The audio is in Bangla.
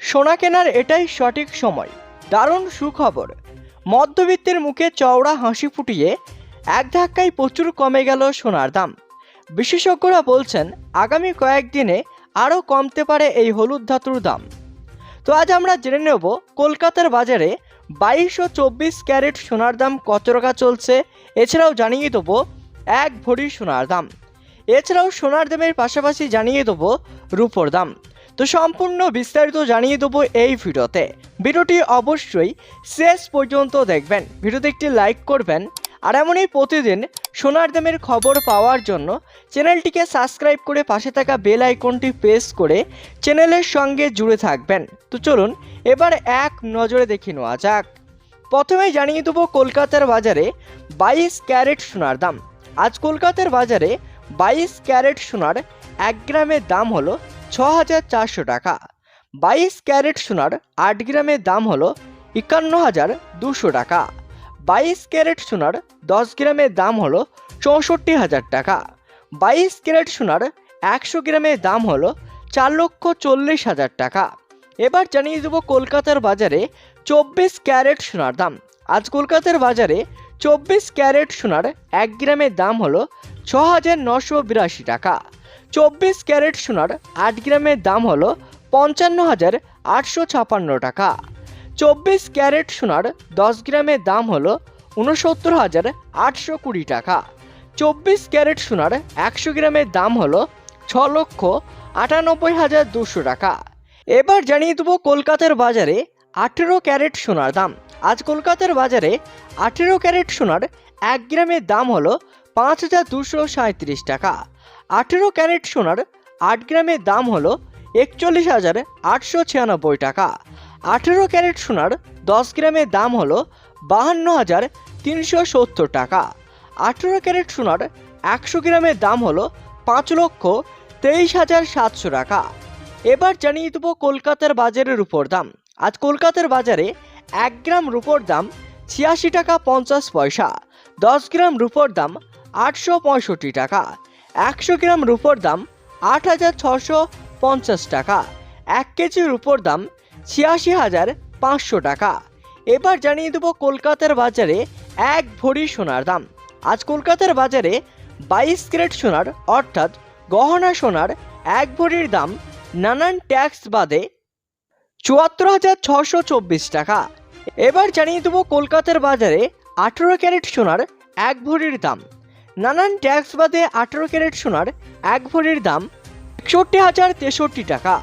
সোনা কেনার এটাই সঠিক সময়। দারুণ সুখবর। মধ্যবিত্তের মুখে চওড়া হাসি ফুটিয়ে এক ধাক্কায় প্রচুর কমে গেল সোনার দাম। বিশেষজ্ঞরা বলছেন, আগামী কয়েকদিনে আরও কমতে পারে এই হলুদ ধাতুর দাম। তো আজ আমরা জেনে নেব, কলকাতার বাজারে বাইশ ও চব্বিশ ক্যারেট সোনার দাম কত টাকা চলছে। এছাড়াও জানিয়ে দেবো, এক ভরি সোনার দাম। এছাড়াও সোনার দামের পাশাপাশি জানিয়ে দেবো রূপোর দাম। তো সম্পূর্ণ বিস্তারিত জানিয়ে দেবো এই ভিডিওতে। ভিডিওটি অবশ্যই শেষ পর্যন্ত দেখবেন। ভিডিওতে একটি লাইক করবেন। আর এমনই প্রতিদিন সোনার দামের খবর পাওয়ার জন্য চ্যানেলটিকে সাবস্ক্রাইব করে পাশে থাকা বেল আইকনটি প্রেস করে চ্যানেলের সঙ্গে জুড়ে থাকবেন। তো চলুন, এবার এক নজরে দেখে নেওয়া যাক। প্রথমে জানিয়ে দেবো কলকাতার বাজারে বাইশ ক্যারেট সোনার দাম। আজ কলকাতার বাজারে বাইশ ক্যারেট সোনার এক গ্রামের দাম হলো ছ হাজার চারশো টাকা। বাইশ ক্যারেট সোনার আট গ্রামের দাম হলো একান্ন হাজার দুশো টাকা। বাইশ ক্যারেট সোনার দশ গ্রামের দাম হলো চৌষট্টি হাজার টাকা। বাইশ ক্যারেট সোনার একশো গ্রামের দাম হলো চার লক্ষ চল্লিশ হাজার টাকা। এবার জানিয়ে দেবো কলকাতার বাজারে চব্বিশ ক্যারেট সোনার দাম। আজ কলকাতার বাজারে চব্বিশ ক্যারেট সোনার এক গ্রামের দাম হলো ছ হাজার নশো বিরাশি টাকা। চব্বিশ ক্যারেট সোনার আট গ্রামের দাম হলো পঞ্চান্ন হাজার আটশো ছাপান্ন টাকা। চব্বিশ ক্যারেট সোনার দশ গ্রামের দাম হলো উনসত্তর হাজার আটশো কুড়ি টাকা। চব্বিশ ক্যারেট সোনার একশো গ্রামের দাম হলো ছ লক্ষ আটানব্বই হাজার দুশো টাকা। এবার জানিয়ে দেবো কলকাতার বাজারে আঠেরো ক্যারেট সোনার দাম। আজ কলকাতার বাজারে আঠেরো ক্যারেট সোনার এক গ্রামের দাম হলো পাঁচ হাজার দুশো সাঁত্রিশ টাকা। আঠেরো ক্যারেট সোনার আট গ্রামের দাম হলো একচল্লিশ হাজার আটশো ছিয়ানব্বই টাকা। আঠেরো ক্যারেট সোনার দশ গ্রামের দাম হলো বাহান্ন হাজার তিনশো সত্তর টাকা। আঠেরো ক্যারেট সোনার একশো গ্রামের দাম হলো পাঁচ লক্ষ তেইশ হাজার সাতশো টাকা। এবার জানিয়ে দেবো কলকাতার বাজারের উপর দাম। আজ কলকাতার বাজারে এক গ্রাম রুপোর দাম ছিয়াশি টাকা পঞ্চাশ পয়সা, দশ গ্রাম রুপোর দাম আটশো পঁয়ষট্টি টাকা। একশো গ্রাম রুপোর দাম আট হাজার ছশো পঞ্চাশ টাকা। এক কেজি রুপোর দাম ছিয়াশি হাজার পাঁচশো টাকা। এবার জানিয়ে দেবো কলকাতার বাজারে এক ভরি সোনার দাম। আজ কলকাতার বাজারে বাইশ ক্যারেট সোনার অর্থাৎ গহনা সোনার এক ভরির দাম নানান ট্যাক্স বাদে চুয়াত্তর হাজার ছশো চব্বিশ টাকা। এবার জানিয়ে দেবো কলকাতার বাজারে আঠেরো ক্যারেট সোনার এক ভরির দাম। নানান ট্যাক্স বাদে আঠারো ক্যারেট সোনার এক ভরির দাম একষট্টি হাজার তেষট্টি টাকা।